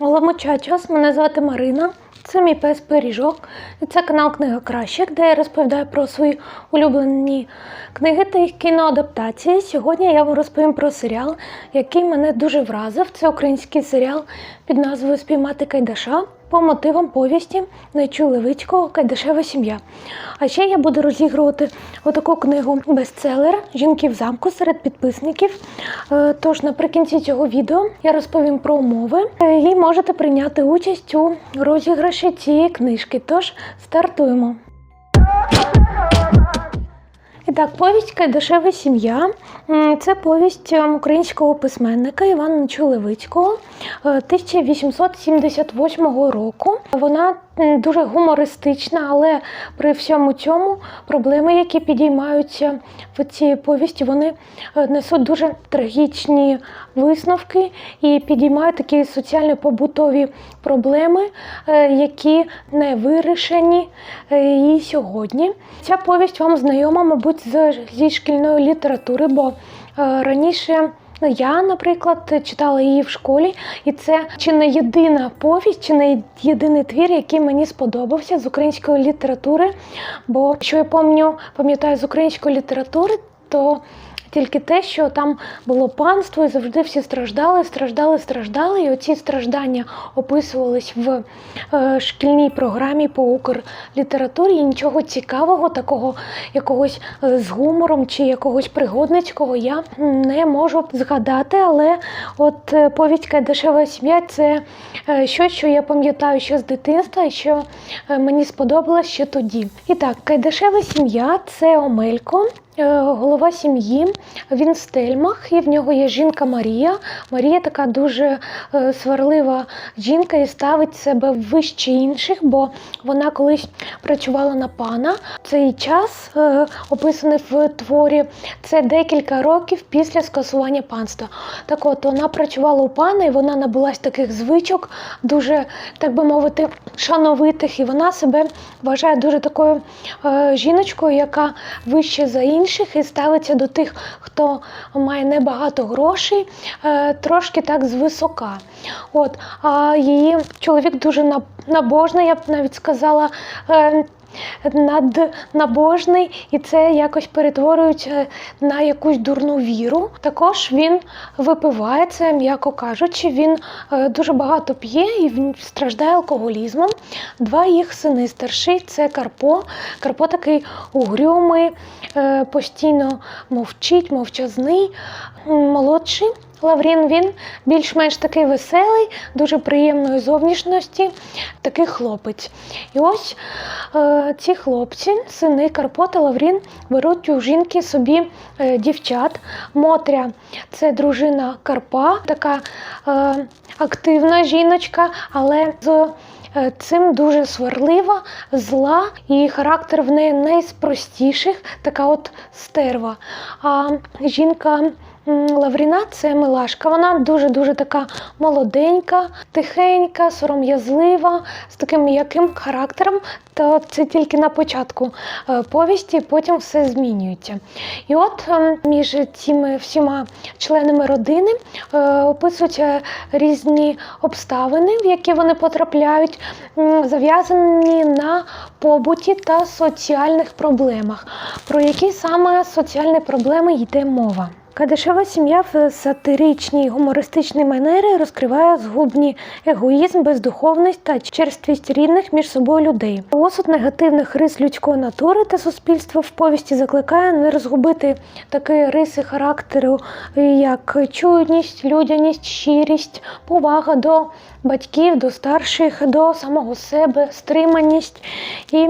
Ламоча час, мене звати Марина. Це мій пес Пиріжок. І це канал Книга Кращих, де я розповідаю про свої улюблені книги та їх кіноадаптації. Сьогодні я вам розповім про серіал, який мене дуже вразив. Це український серіал під назвою Спіймати Кайдаша по мотивам повісті Найчу Левицького Кайдашева сім'я. А ще я буду розігрувати отаку книгу бестселер Жінки в замку серед підписників. Е, Тож наприкінці цього відео я розповім про умови е, і можете прийняти участь у розіграші цієї книжки. Тож стартуємо. Так, повість Кайдашева сім'я. Це повість ем, українського письменника Івана Нечулевицького е, 1878 року. Вона дуже гумористична, але при всьому цьому проблеми, які підіймаються в цій повісті, вони е, несуть дуже трагічні висновки і підіймають такі соціально-побутові проблеми, е, які не вирішені е, і сьогодні. Ця повість вам знайома, мабуть, зі шкільної літератури, бо раніше. Ну, я, наприклад, читала її в школі, і це чи не єдина повість, чи не єдиний твір, який мені сподобався з української літератури. Бо що я пам'ятаю, пам'ятаю з української літератури, то тільки те, що там було панство, і завжди всі страждали, страждали, страждали. І оці страждання описувались в е, шкільній програмі по укрлітературі. І нічого цікавого, такого якогось е, з гумором чи якогось пригодницького я не можу згадати. Але от е, повість Кайдашева сім'я це щось, що я пам'ятаю ще з дитинства, і що мені сподобалось ще тоді. І так, Кайдашева сім'я це Омелько. Е, Голова сім'ї, він в стельмах, і в нього є жінка Марія. Марія така дуже е, сварлива жінка і ставить себе вище інших, бо вона колись працювала на пана. Цей час, е, описаний в творі, це декілька років після скасування панства. Так от вона працювала у пана, і вона набулась таких звичок, дуже, так би мовити, шановитих, і вона себе вважає дуже такою жіночкою, яка вище за інших і ставиться до тих, хто має небагато грошей, е, трошки так звисока. От, а її чоловік дуже набожний, я б навіть сказала. Е, Наднабожний, і це якось перетворюється на якусь дурну віру. Також він випиває це, м'яко кажучи, він е, дуже багато п'є і він страждає алкоголізмом. Два їх сини старший це Карпо. Карпо такий угрюмий, е, постійно мовчить, мовчазний. Молодший Лаврін він більш-менш такий веселий, дуже приємної зовнішності, такий хлопець. І ось е, ці хлопці, сини Карпо та Лаврін, беруть у жінки собі е, дівчат. Мотря це дружина Карпа, така е, активна жіночка, але з Е, Цим дуже сварлива, зла, і характер в неї не з простіших, така от стерва. А жінка Лавріна це милашка. Вона дуже-дуже така молоденька, тихенька, сором'язлива, з таким м'яким характером. Та це тільки на початку е, повісті, потім все змінюється. І от ем, між цими всіма членами родини е, описуються різні обставини, в які вони потрапляють, зав'язані на побуті та соціальних проблемах. Про які саме соціальні проблеми йде мова? Кадишева сім'я в сатиричній гумористичній манері розкриває згубні егоїзм, бездуховність та черствість рідних між собою людей. Осуд негативних рис людської натури та суспільства в повісті закликає не розгубити такі риси характеру, як чуйність, людяність, щирість, повага до батьків, до старших, до самого себе, стриманість, і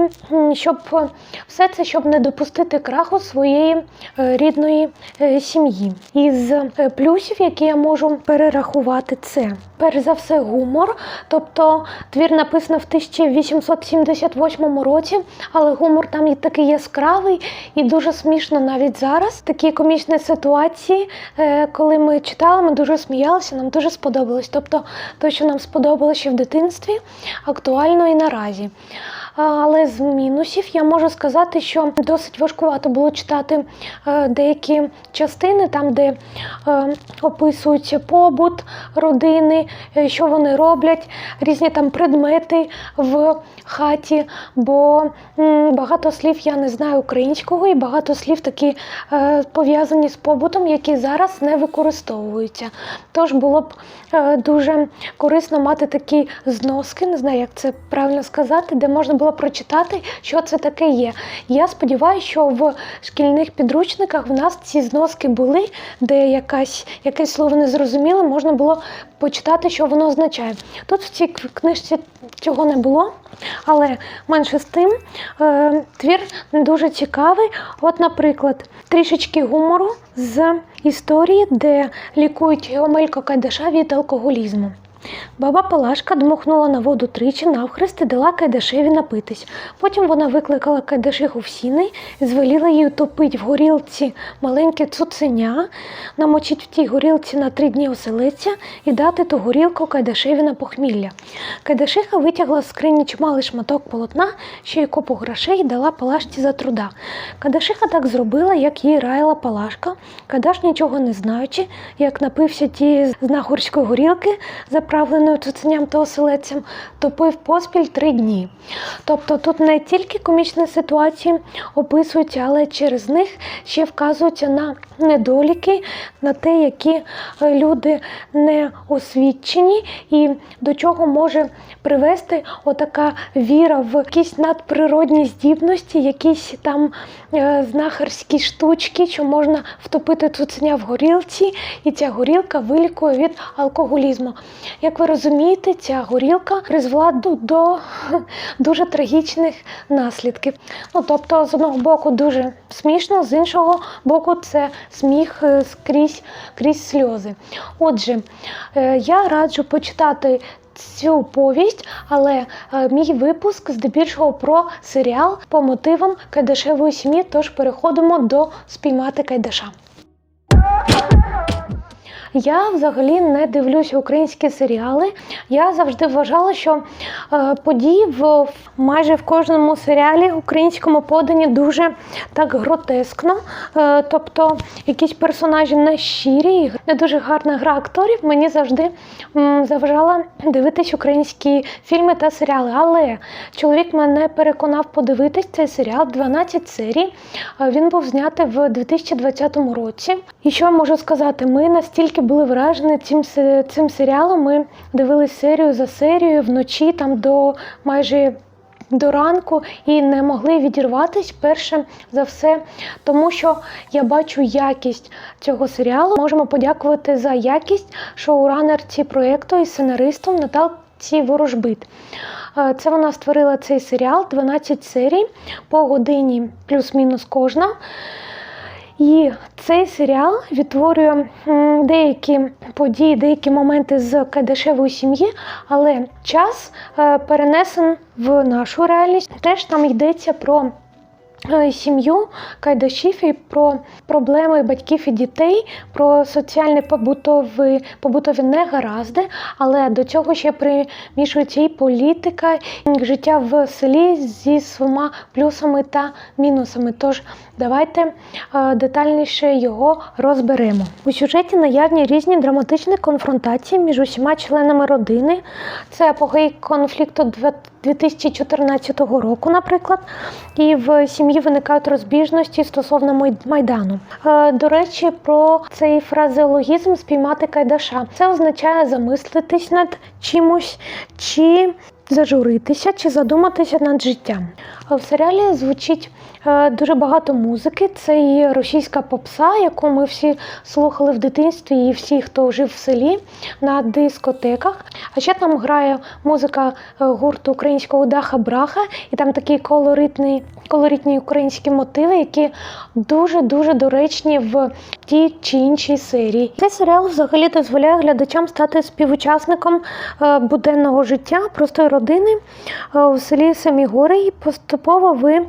щоб е, все це щоб не допустити краху своєї е, рідної е, сім'ї. Із плюсів, які я можу перерахувати, це перш за все гумор. Тобто твір написано в 1878 році, але гумор там і такий яскравий і дуже смішно навіть зараз. Такі комічні ситуації, коли ми читали, ми дуже сміялися, нам дуже сподобалось. Тобто, те, що нам сподобалося ще в дитинстві, актуально і наразі. Але з мінусів я можу сказати, що досить важкувато було читати е, деякі частини, там, де е, описується побут родини, е, що вони роблять, різні там предмети в хаті, бо багато слів я не знаю українського, і багато слів такі пов'язані з побутом, які зараз не використовуються. Тож було б дуже корисно мати такі зноски, не знаю, як це правильно сказати, де можна було прочитати, що це таке є. Я сподіваюся, що в шкільних підручниках в нас ці зноски були, де якась, якесь слово не зрозуміло, можна було почитати, що воно означає. Тут в цій книжці цього не було, але менше з тим е, твір дуже цікавий. От, наприклад, трішечки гумору з історії, де лікують Омелько Кайдаша від алкоголізму. Баба Палашка дмухнула на воду тричі навхрест і дала Кайдашеві напитись. Потім вона викликала Кайдашиху в сіни і звеліла їй утопити в горілці маленьке цуценя, намочить в тій горілці на три дні оселеця і дати ту горілку Кайдашеві на похмілля. Кайдашиха витягла з скрині чималий шматок полотна, ще й копу грошей і дала Палашці за труда. Кайдашиха так зробила, як їй раїла Палашка. Кайдаш, нічого не знаючи, як напився тієї знахорської горілки, заправленої цуценям та оселедцем, топив поспіль три дні. Тобто тут не тільки комічні ситуації описуються, але через них ще вказуються на недоліки, на те, які е, люди не освічені, і до чого може привести отака віра в якісь надприродні здібності, якісь там е, знахарські штучки, що можна втопити цуценя в горілці, і ця горілка вилікує від алкоголізму. Як ви розумієте, ця горілка призвела до, до дуже трагічних наслідків. Ну, тобто, з одного боку, дуже смішно, з іншого боку, це сміх е, скрізь крізь сльози. Отже, е, я раджу почитати. Цю повість, але е, мій випуск здебільшого про серіал по мотивам Кайдашевої сім'ї. Тож переходимо до спіймати Кайдаша. Я взагалі не дивлюся українські серіали. Я завжди вважала, що е, події в майже в кожному серіалі українському подані дуже так гротескно. Е, тобто якісь персонажі не щирі, не дуже гарна гра акторів. Мені завжди заважала дивитись українські фільми та серіали. Але чоловік мене переконав подивитись цей серіал 12 серій. Е, Він був знятий в 2020 році. І що я можу сказати? Ми настільки були вражені цим, цим серіалом. Ми дивились серію за серією вночі, там до майже до ранку і не могли відірватись перше за все, тому що я бачу якість цього серіалу. Можемо подякувати за якість шоуранерці проєкту і сценаристом Наталці Ворожбит. Е, Це вона створила цей серіал 12 серій по годині плюс-мінус кожна. І цей серіал відтворює деякі події, деякі моменти з Кайдашевої сім'ї, але час е, перенесен в нашу реальність. Теж там йдеться про сім'ю Кайдашів і про проблеми батьків і дітей, про соціальні побутові, побутові негаразди, але до цього ще примішується і політика, і життя в селі зі своїми плюсами та мінусами. Тож давайте е, детальніше його розберемо. У сюжеті наявні різні драматичні конфронтації між усіма членами родини. Це апогей конфлікту два- 2014 року, наприклад, і в сім'ї виникають розбіжності стосовно майдану. Е, До речі, про цей фразеологізм спіймати кайдаша. Це означає замислитись над чимось чи зажуритися, чи задуматися над життям. Е, В серіалі звучить дуже багато музики. Це і російська попса, яку ми всі слухали в дитинстві, і всі, хто жив в селі на дискотеках. А ще там грає музика е, гурту українського даха Браха, і там такі колоритні, колоритні українські мотиви, які дуже дуже доречні в тій чи іншій серії. Цей серіал взагалі дозволяє глядачам стати співучасником е, буденного життя простої родини е, у селі Самі Гори, і поступово ви е,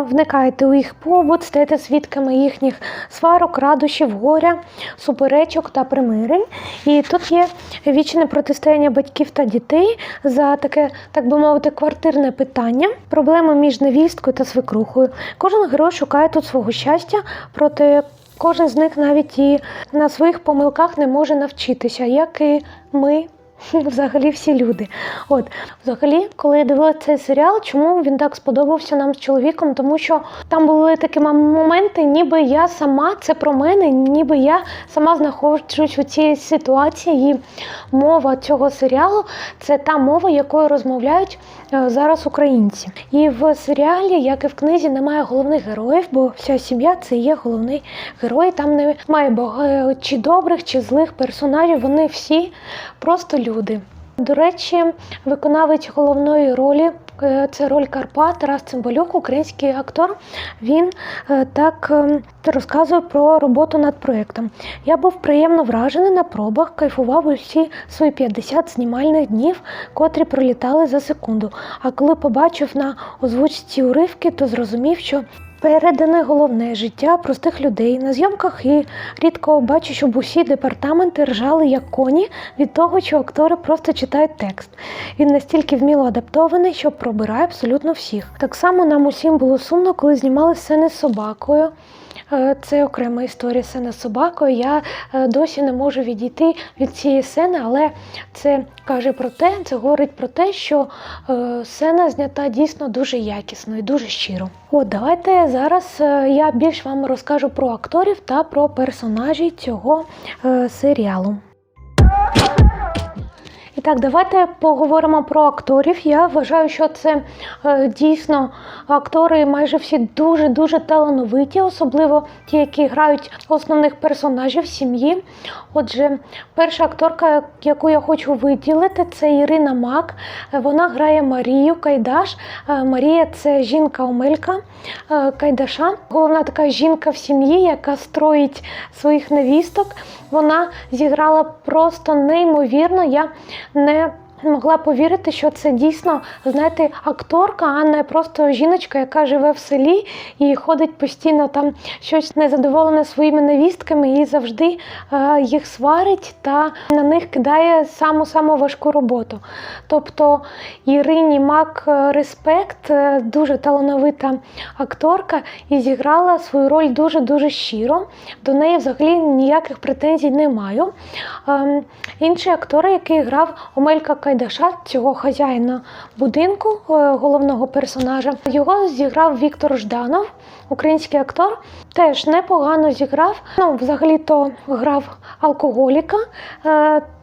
вникаєте у їх побут, стаєте свідками їхніх сварок, радощів, горя, суперечок та примирень. І тут є вічне протистояння батьків та дітей за таке, так би мовити, квартирне питання, проблеми між невісткою та свекрухою. Кожен герой шукає тут свого щастя, проте кожен з них навіть і на своїх помилках не може навчитися, як і ми. Взагалі всі люди. От, взагалі, коли я дивилася цей серіал, чому він так сподобався нам з чоловіком? Тому що там були такі моменти, ніби я сама, це про мене, ніби я сама знаходжусь у цій ситуації. І мова цього серіалу це та мова, якою розмовляють е, зараз українці. І в серіалі, як і в книзі, немає головних героїв, бо вся сім'я це є головний герой. Там немає чи добрих, чи злих персонажів. Вони всі просто люди. До речі, виконавець головної ролі е, це роль Карпа Тарас Цимбалюк, український актор. Він е, так е, розказує про роботу над проєктом. Я був приємно вражений на пробах, кайфував усі свої 50 знімальних днів, котрі пролітали за секунду. А коли побачив на озвучці уривки, то зрозумів, що передане головне життя простих людей на зйомках і рідко бачу, щоб усі департаменти ржали як коні від того, що актори просто читають текст. Він настільки вміло адаптований, що пробирає абсолютно всіх. Так само нам усім було сумно, коли знімали сцени з собакою. Е, Це окрема історія сцена з собакою. Я е, досі не можу відійти від цієї сцени, але це каже про те, це говорить про те, що е, сцена знята дійсно дуже якісно і дуже щиро. От давайте зараз я більш вам розкажу про акторів та про персонажі цього серіалу. Так, давайте поговоримо про акторів. Я вважаю, що це е, дійсно актори майже всі дуже дуже талановиті, особливо ті, які грають основних персонажів сім'ї. Отже, перша акторка, яку я хочу виділити, це Ірина Мак. Вона грає Марію Кайдаш. Е, Марія це жінка Омелька е, Кайдаша. Головна така жінка в сім'ї, яка строїть своїх невісток. Вона зіграла просто неймовірно. Я не могла повірити, що це дійсно, знаєте, акторка, а не просто жіночка, яка живе в селі і ходить постійно там щось незадоволене своїми невістками і завжди е, їх сварить та на них кидає саму саму важку роботу. Тобто Ірині Мак е, респект, е, дуже талановита акторка і зіграла свою роль дуже дуже щиро. До неї взагалі ніяких претензій не маю. Ем, інший актор, який грав Омелька Кайдаша, цього хазяїна будинку, е, головного персонажа, його зіграв Віктор Жданов, український актор. Теж непогано зіграв. Ну, взагалі-то грав алкоголіка.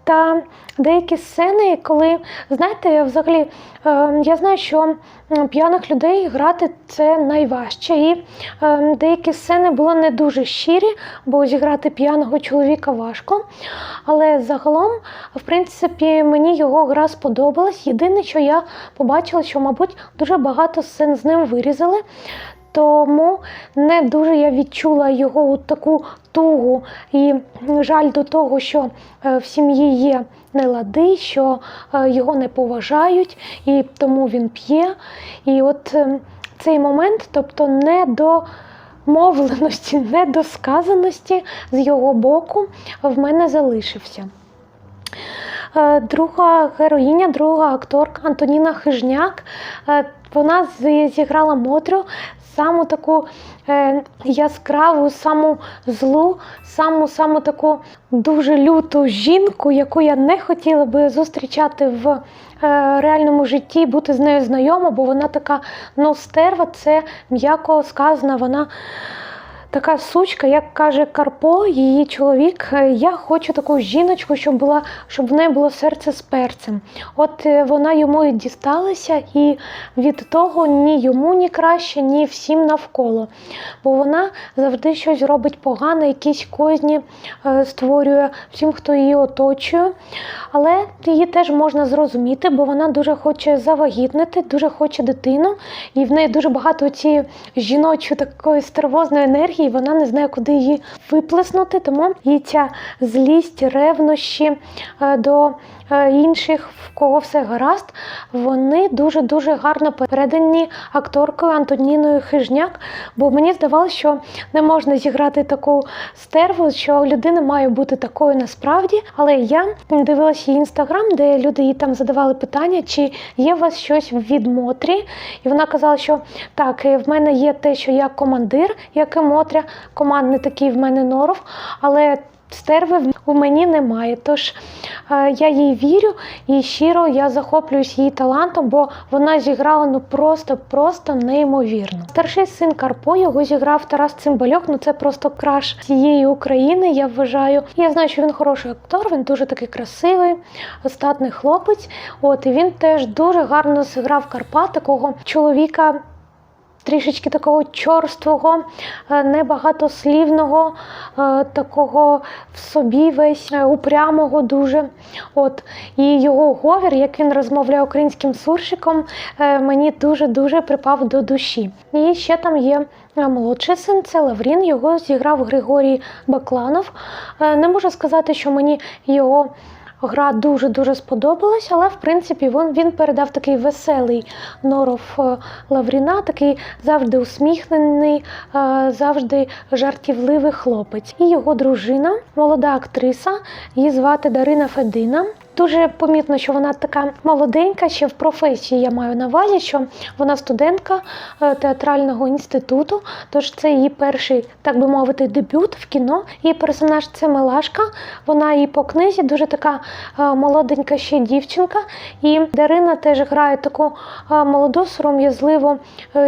Та деякі сцени, коли знаєте, взагалі е, я знаю, що п'яних людей грати це найважче. І е, деякі сцени були не дуже щирі, бо зіграти п'яного чоловіка важко. Але загалом, в принципі, мені його гра сподобалась. Єдине, що я побачила, що, мабуть, дуже багато сцен з ним вирізали. Тому не дуже я відчула його от таку тугу і жаль до того, що е, в сім'ї є нелади, що е, його не поважають, і тому він п'є. І от е, цей момент, тобто не до мовленості, недосказаності з його боку в мене залишився. Друга героїня, друга акторка Антоніна Хижняк. Вона зіграла Мотрю, саму таку е, яскраву, саму злу, саму саму таку дуже люту жінку, яку я не хотіла би зустрічати в е, реальному житті, бути з нею знайома, бо вона така ну, стерва, це м'яко сказано, вона така сучка, як каже Карпо, її чоловік. е, Я хочу таку жіночку, щоб була, щоб в неї було серце з перцем. От е, вона йому і дісталася, і від того ні йому ні краще, ні всім навколо. Бо вона завжди щось робить погане, якісь козні е, створює всім, хто її оточує. Але її теж можна зрозуміти, бо вона дуже хоче завагітнити, дуже хоче дитину, і в неї дуже багато цієї жіночої такої стервозної енергії. Енергії, вона не знає, куди її виплеснути, тому їй ця злість, ревнощі е, до е, інших, в кого все гаразд, вони дуже-дуже гарно передані акторкою Антоніною Хижняк. Бо мені здавалося, що не можна зіграти таку стерву, що людина має бути такою насправді. Але я дивилася її інстаграм, де люди їй там задавали питання, чи є у вас щось від Мотрі. І вона казала, що так, в мене є те, що я командир, як і Мотря, командний такий в мене норов, але стерви у мені немає. Тож е, я їй вірю і щиро я захоплююсь її талантом, бо вона зіграла ну просто-просто неймовірно. Старший син Карпо його зіграв Тарас Цимбальок. Ну це просто краш цієї України. Я вважаю. Я знаю, що він хороший актор. Він дуже такий красивий, статний хлопець. От і він теж дуже гарно зіграв Карпа, такого чоловіка. Трішечки такого чорствого, е, небагатослівного, е, такого в собі весь е, упрямого дуже. От. І його говір, як він розмовляє українським суршиком, мені дуже-дуже припав до душі. І ще там є молодший син, це Лаврін, його зіграв Григорій Бакланов. Не можу сказати, що мені його. Гра дуже-дуже сподобалась, але в принципі він, він передав такий веселий норов е, Лавріна, такий завжди усміхнений, е, завжди жартівливий хлопець. І його дружина, молода актриса, її звати Дарина Федина. Дуже помітно, що вона така молоденька, ще в професії я маю на увазі, що вона студентка е, театрального інституту. Тож це її перший, так би мовити, дебют в кіно. Її персонаж це Милашка. Вона і по книзі дуже така е, молоденька ще дівчинка. І Дарина теж грає таку е, молоду, сором'язливу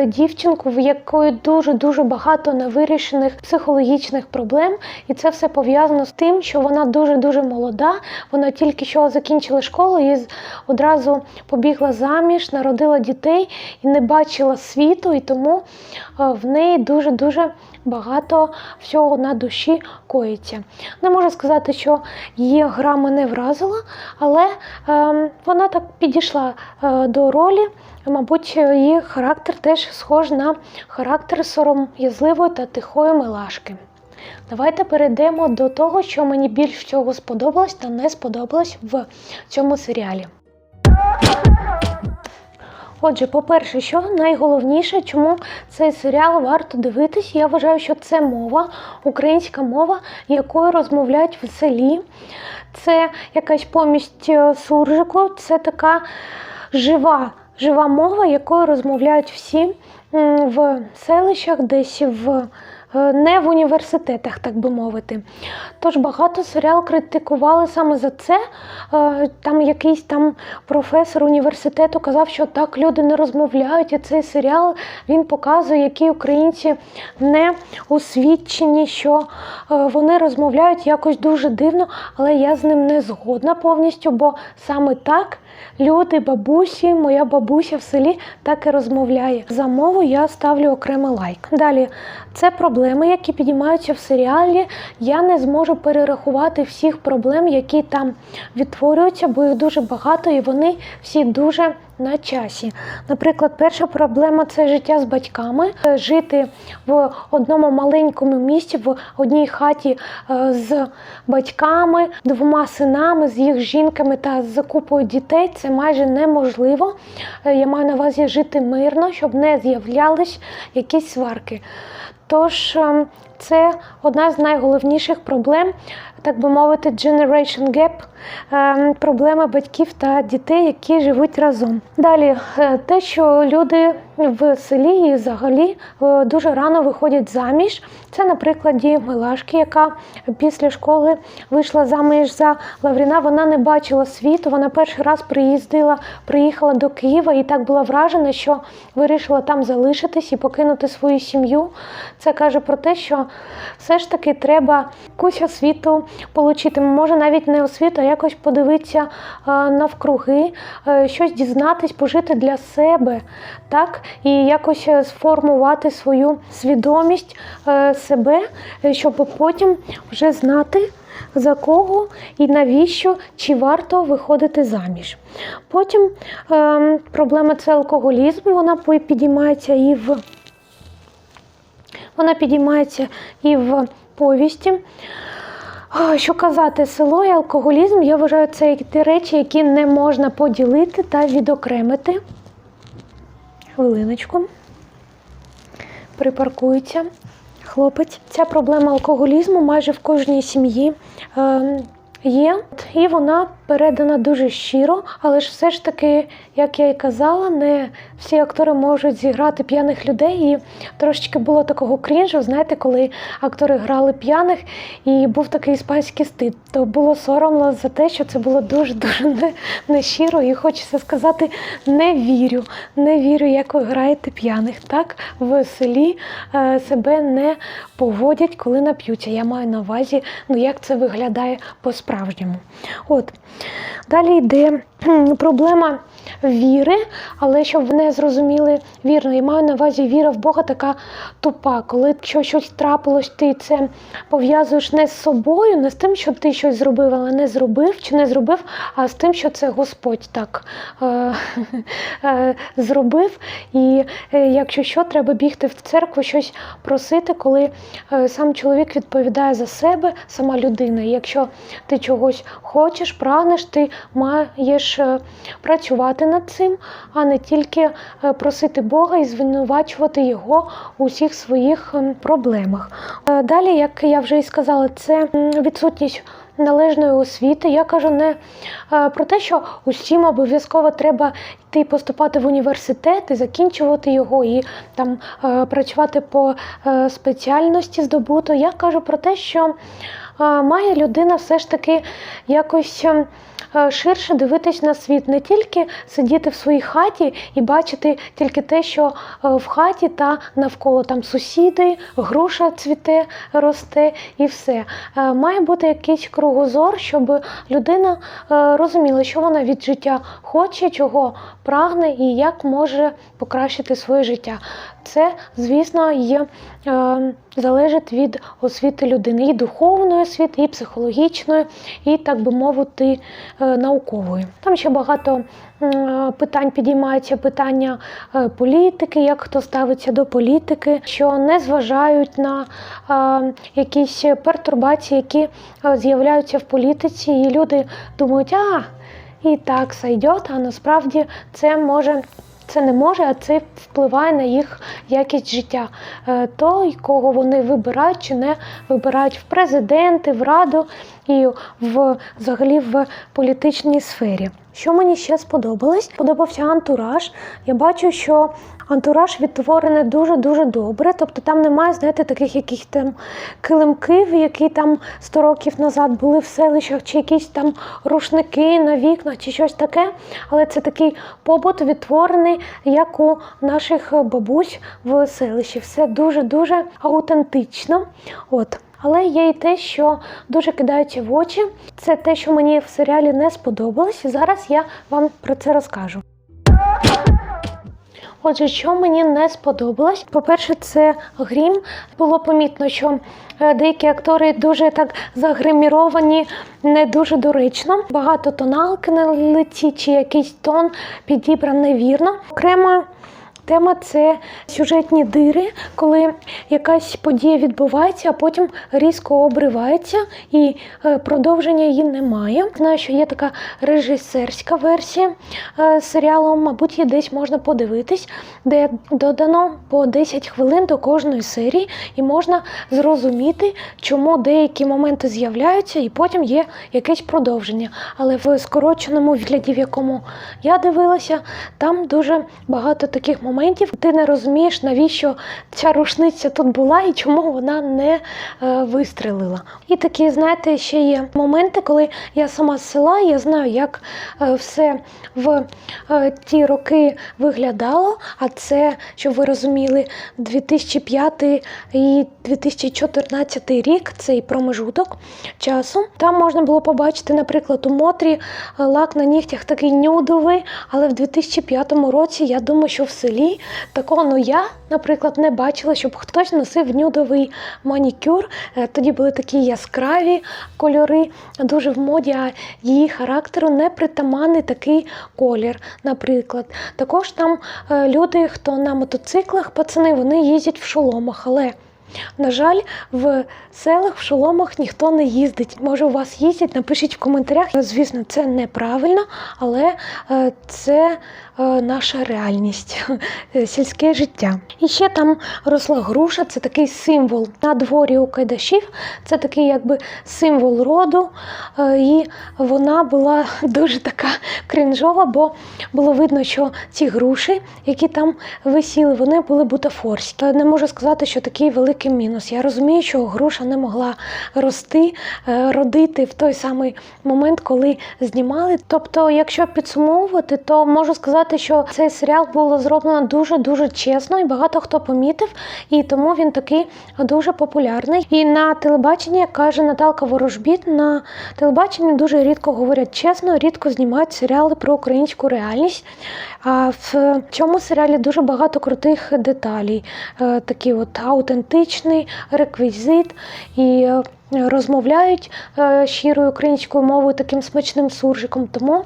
дівчинку, в якої дуже дуже багато невирішених психологічних проблем. І це все пов'язано з тим, що вона дуже дуже молода. Вона тільки що закінчила школу і одразу побігла заміж, народила дітей і не бачила світу, і тому е, в неї дуже дуже багато всього на душі коїться. Не можу сказати, що її гра мене вразила, але е, вона так підійшла е, до ролі. Мабуть, її характер теж схож на характер сором'язливої та тихої милашки. Давайте перейдемо до того, що мені більш всього сподобалось та не сподобалось в цьому серіалі. Отже, по-перше, що найголовніше, чому цей серіал варто дивитись, я вважаю, що це мова, українська мова, якою розмовляють в селі. Це якась помість е, суржику, це така жива, жива мова, якою розмовляють всі в селищах, десь в. Е, Не в університетах, так би мовити. Тож багато серіал критикували саме за це. Е, Там якийсь там професор університету казав, що так люди не розмовляють, і цей серіал він показує, які українці не освічені, що е, вони розмовляють якось дуже дивно, але я з ним не згодна повністю, бо саме так люди, бабусі, моя бабуся в селі так і розмовляє. За мову я ставлю окремий лайк. Далі це проблеми, які підіймаються в серіалі. Я не зможу перерахувати всіх проблем, які там відтворюються, бо їх дуже багато і вони всі дуже на часі. Наприклад, перша проблема це життя з батьками, жити в одному маленькому місті, в одній хаті е, з батьками, двома синами, з їх жінками та з купою дітей. Це майже неможливо. Е, Я маю на увазі жити мирно, щоб не з'являлись якісь сварки. Тож ем, це одна з найголовніших проблем, так би мовити, generation gap, ем, проблема батьків та дітей, які живуть разом. Далі, е, те, що люди в селі і взагалі е, дуже рано виходять заміж. Це, на прикладі Милашки, яка після школи вийшла заміж за Лавріна. Вона не бачила світу. Вона перший раз приїздила, приїхала до Києва і так була вражена, що вирішила там залишитись і покинути свою сім'ю. Це каже про те, що все ж таки треба якусь освіту отримати. Може навіть не освіту, а якось подивитися е, навкруги, е, щось дізнатись, пожити для себе, так? І якось е, сформувати свою свідомість е, себе, е, щоб потім вже знати. За кого і навіщо, чи варто виходити заміж. Потім ем, проблема це алкоголізм, вона підіймається і в Вона підіймається і в повісті. Що казати, село і алкоголізм, я вважаю, це ті речі, які не можна поділити та відокремити. Хвилиночку. Припаркується хлопець. Ця проблема алкоголізму майже в кожній сім'ї. е, Є, і вона передана дуже щиро, але ж все ж таки, як я і казала, не всі актори можуть зіграти п'яних людей. І трошечки було такого крінжу, знаєте, коли актори грали п'яних, і був такий іспанський стид, то було соромно за те, що це було дуже дуже не. І хочеться сказати, не вірю, не вірю, як ви граєте п'яних. Так в селі е, себе не поводять, коли нап'ються. Я маю на увазі, ну як це виглядає по-справжньому. От далі йде проблема віри, але щоб ви не зрозуміли вірно, я маю на увазі віра в Бога така тупа. Коли щось трапилось, ти це пов'язуєш не з собою, не з тим, що ти щось зробив, але не зробив чи не зробив, а з тим, що це Господь так е, е, зробив. І е, якщо що, треба бігти в церкву, щось просити, коли сам чоловік відповідає за себе, сама людина. Якщо ти чогось хочеш, прагнеш, ти маєш е, працювати над цим, а не тільки е, просити Бога і звинувачувати його у всіх своїх ем, проблемах. Е, Далі, як я вже і сказала, це відсутність. Належної освіти. Я кажу не е, про те, що усім обов'язково треба йти поступати в університет і закінчувати його і там працювати по спеціальності здобуту. Я кажу про те, що має людина все ж таки якось. Е, Ширше дивитись на світ, не тільки сидіти в своїй хаті і бачити тільки те, що е, в хаті та навколо там сусіди, груша цвіте, росте і все. Е, Має бути якийсь кругозор, щоб людина розуміла, що вона від життя хоче, чого прагне і як може покращити своє життя. Це, звісно, є, е, залежить від освіти людини, і духовної освіти, і психологічної, і, так би мовити, е, наукової. Там ще багато м, питань підіймаються питання е, політики, як хто ставиться до політики, що не зважають на е, якісь пертурбації, які е, з'являються в політиці, і люди думають, а і так сойдет, а насправді це може. Це не може, а це впливає на їх якість життя. Е, Той, кого вони вибирають чи не вибирають в президенти, в раду і в взагалі в політичній сфері. Що мені ще сподобалось? Подобався антураж. Я бачу, що антураж відтворений дуже дуже добре. Тобто там немає, знаєте, таких яких там килимків, які там 100 років назад були в селищах, чи якісь там рушники на вікнах, чи щось таке. Але це такий побут відтворений, як у наших бабусь в селищі. Все дуже дуже аутентично. От. Але є і те, що дуже кидається в очі. Це те, що мені в серіалі не сподобалось, і зараз я вам про це розкажу. Отже, що мені не сподобалось, по-перше, це грім. Було помітно, що е, деякі актори дуже так загриміровані, не дуже доречно. Багато тоналки на лиці, чи якийсь тон підібран невірно. Окремо. Тема це сюжетні дири, коли якась подія відбувається, а потім різко обривається і е, продовження її немає. Знаю, що є така режисерська версія е, серіалу, мабуть, її десь можна подивитись, де додано по 10 хвилин до кожної серії, і можна зрозуміти, чому деякі моменти з'являються, і потім є якесь продовження. Але в скороченому вигляді, в якому я дивилася, там дуже багато таких моментів. Ти не розумієш, навіщо ця рушниця тут була і чому вона не е, вистрелила. І такі, знаєте, ще є моменти, коли я сама з села, я знаю, як е, все в е, ті роки виглядало. А це, щоб ви розуміли, 2005 і 2014 рік цей промежуток часу. Там можна було побачити, наприклад, у Мотрі лак на нігтях такий нюдовий, але в 2005 році я думаю, що в селі такого ну я, наприклад, не бачила, щоб хтось носив нюдовий манікюр. Е, Тоді були такі яскраві кольори, дуже в моді, а її характеру не притаманний такий колір, наприклад. Також там е, люди, хто на мотоциклах, пацани, вони їздять в шоломах, але На жаль, в селах, в шоломах ніхто не їздить. Може, у вас їздять, напишіть в коментарях. Звісно, це неправильно, але е, це наша реальність, е, сільське життя. І ще там росла груша, це такий символ на дворі у кайдашів. Це такий якби символ роду. Е, І вона була дуже така кринжова, бо було видно, що ці груші, які там висіли, вони були бутафорські. Е, Не можу сказати, що такий великий мінус. Я розумію, що груша не могла рости, е, родити в той самий момент, коли знімали. Тобто, якщо підсумовувати, то можу сказати, що цей серіал було зроблено дуже дуже чесно, і багато хто помітив, і тому він такий дуже популярний. І на телебаченні, як каже Наталка Ворожбіт, на телебаченні дуже рідко говорять чесно, рідко знімають серіали про українську реальність. А в цьому серіалі дуже багато крутих деталей, Е, такий от аутентичний реквізит і. е, Розмовляють е, щирою українською мовою таким смачним суржиком, тому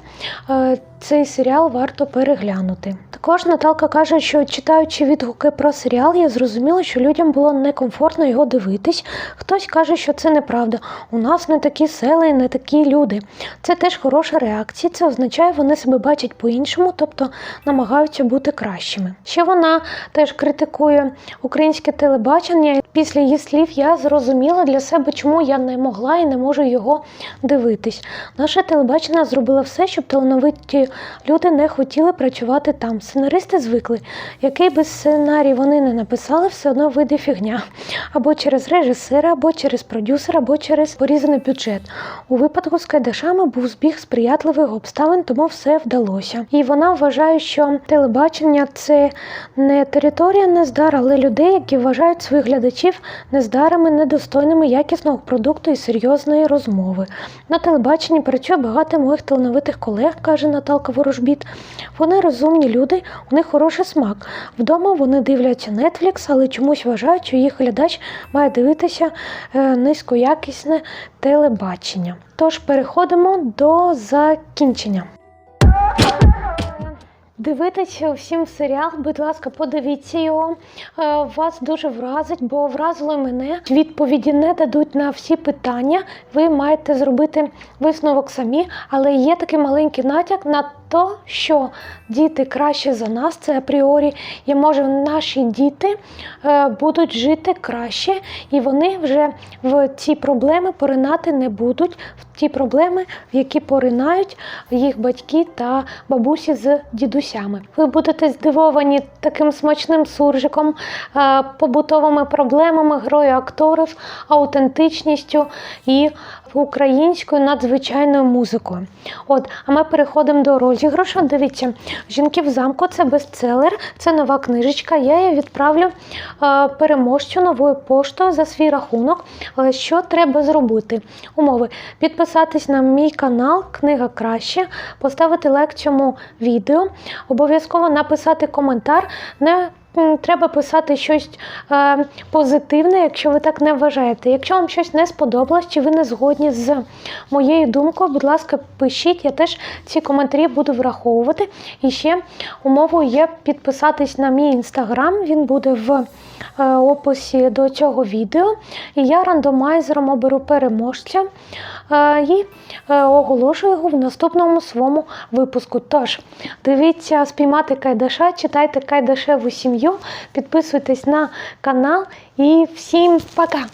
цей серіал варто переглянути. Також Наталка каже, що читаючи відгуки про серіал, я зрозуміла, що людям було некомфортно його дивитись. Хтось каже, що це неправда. У нас не такі села і не такі люди. Це теж хороша реакція. Це означає, вони себе бачать по-іншому, тобто намагаються бути кращими. Ще вона теж критикує українське телебачення. Після її слів я зрозуміла для себе, чому я не могла і не можу його дивитись. Наше телебачення зробило все, щоб талановиті люди не хотіли працювати там. Сценаристи звикли, який би сценарій вони не написали, все одно вийде фігня. Або через режисера, або через продюсера, або через порізаний бюджет. У випадку з Кайдашами був збіг сприятливих обставин, тому все вдалося. І вона вважає, що телебачення це не територія нездар, але людей, які вважають своїх глядачів нездарами, недостойними якісного продукту і серйозної розмови. На телебаченні працює багато моїх талановитих колег, каже Наталка Ворожбіт. Вони розумні люди, у них хороший смак. Вдома вони дивляться Netflix, але чомусь вважають, що їх глядач має дивитися е, низькоякісне телебачення. Тож переходимо до закінчення. Дивитись всім серіал, будь ласка, подивіться його. Е, Вас дуже вразить, бо вразило мене. Відповіді не дадуть на всі питання. Ви маєте зробити висновок самі, але є такий маленький натяк на те, що діти краще за нас, це апріорі, і може наші діти е, будуть жити краще, і вони вже в ці проблеми поринати не будуть, в ті проблеми, в які поринають їх батьки та бабусі з дідусями. Ви будете здивовані таким смачним суржиком, е, побутовими проблемами, грою акторів, аутентичністю і українською надзвичайною музикою. От, а ми переходимо до розіграшу. Дивіться, жінки в замку це бестселер, це нова книжечка. Я її відправлю е, переможцю новою поштою за свій рахунок. Але що треба зробити? Умови: підписатись на мій канал, книга краще, поставити лайк цьому відео, обов'язково написати коментар. Не Треба писати щось е, позитивне, якщо ви так не вважаєте. Якщо вам щось не сподобалось, чи ви не згодні з моєю думкою, будь ласка, пишіть. Я теж ці коментарі буду враховувати. І ще умовою є підписатись на мій інстаграм. Він буде в описі до цього відео. І я рандомайзером оберу переможця е, і е, оголошую його в наступному своєму випуску. Тож, дивіться спіймати Кайдаша, читайте Кайдашеву сім'ю, підписуйтесь на канал і всім пока!